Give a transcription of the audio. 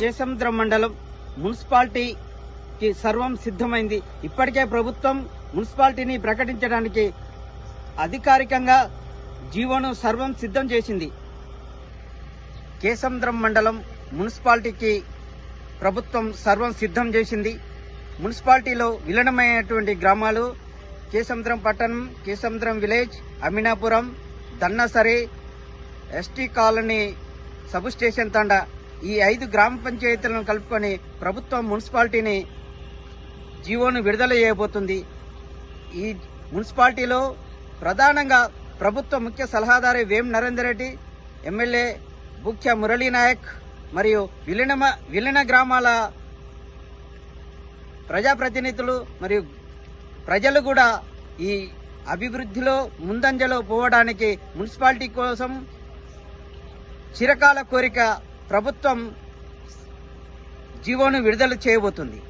జయసముద్రం మండలం మున్సిపాలిటీకి సర్వం సిద్ధమైంది. ఇప్పటికే ప్రభుత్వం మున్సిపాలిటీని ప్రకటించడానికి అధికారికంగా జీవోను సర్వం సిద్ధం చేసింది. కేసముద్రం మండలం మున్సిపాలిటీకి ప్రభుత్వం సర్వం సిద్ధం చేసింది. మున్సిపాలిటీలో విలీనమైనటువంటి గ్రామాలు కేసముద్రం పట్టణం Kesamudram village Aminapuram Dannasari ST colony substation తండా ఈ ఐదు గ్రామ పంచాయతీలను కలుపుకొని ప్రభుత్వం మున్సిపాలిటీని జీవోను విడుదల చేయబోతుంది. ఈ మున్సిపాలిటీలో ప్రధానంగా ప్రభుత్వ ముఖ్య సలహాదారు వేం నరేందర్ రెడ్డి ఎమ్మెల్యే ముఖ్య మురళీ నాయక్ మరియు విలీనమ విలీన గ్రామాల ప్రజాప్రతినిధులు మరియు ప్రజలు కూడా ఈ అభివృద్ధిలో ముందంజలో పోవడానికి మున్సిపాలిటీ కోసం చిరకాల కోరిక ప్రభుత్వం జీవోను విడుదల చేయబోతుంది.